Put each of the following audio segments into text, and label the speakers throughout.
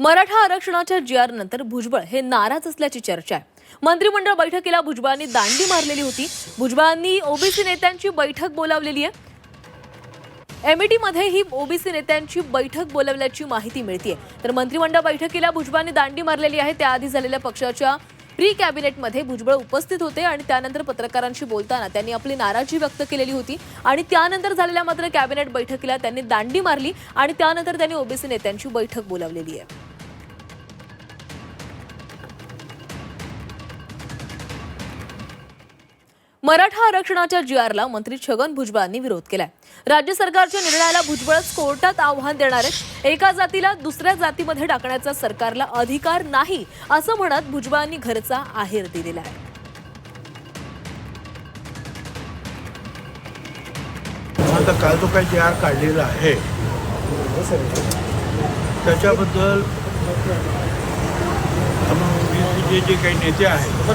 Speaker 1: मराठा आरक्षणाच्या जी आर नंतर भुजबळ हे नाराज असल्याची चर्चा आहे. मंत्रिमंडळ बैठकीला भुजबळांनी दांडी मारलेली होती. भुजबळांनी ओबीसी नेत्यांची बैठक बोलावलेली आहे. एमईटीमध्ये ही ओबीसी नेत्यांची बैठक बोलावल्याची माहिती मिळते तर मंत्रिमंडळ बैठकीला भुजबळांनी दांडी मारलेली आहे. त्याआधी झालेल्या पक्षाच्या प्री कॅबिनेटमध्ये भुजबळ उपस्थित होते आणि त्यानंतर पत्रकारांशी बोलताना त्यांनी आपली नाराजी व्यक्त केलेली होती आणि त्यानंतर झालेल्या मात्र कॅबिनेट बैठकीला त्यांनी दांडी मारली आणि त्यानंतर त्यांनी ओबीसी नेत्यांची बैठक बोलावलेली आहे. मराठा आरक्षणाच्या जी आरला मंत्री छगन भुजबळांनी विरोध केलाय. राज्य सरकारच्या निर्णयाला भुजबळच कोर्टात आव्हान देणार आहेत एका जातीला दुसऱ्या जातीमध्ये टाकण्याचा सरकारला अधिकार नाही असं म्हणत भुजबळांनी घरचा आहेर दिलेला आहे.
Speaker 2: आता काल जो काही जी आर काढलेला आहे त्याच्याबद्दल जे जे काही नेते आहेत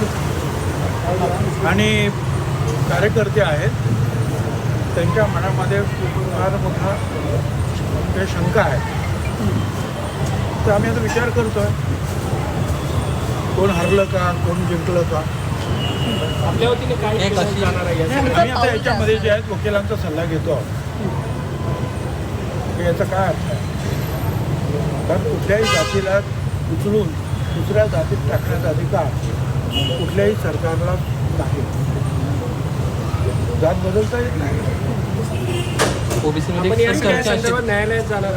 Speaker 2: आणि कार्यकर्ते आहेत. त्यांच्या मनामध्ये फार मोठा काही शंका आहे. तर आम्ही आता विचार करतोय. कोण हरलं का कोण जिंकलं का?
Speaker 3: आपल्या वतीने काय जाणार आहे?
Speaker 2: आम्ही आता याच्यामध्ये जे आहेत वकिलांचा सल्ला घेतो आहोत. की याचा काय अर्थ आहे? कारण कुठल्याही जातीला उचलून दुसऱ्या जातीत टाकण्याचा अधिकार कुठल्याही सरकारला नाही. जात बदलता येत नाही.
Speaker 4: ओबीसी मध्ये
Speaker 3: न्यायालयात जाणार?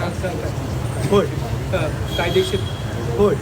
Speaker 2: होय.
Speaker 3: कायदेशीर.
Speaker 2: होय.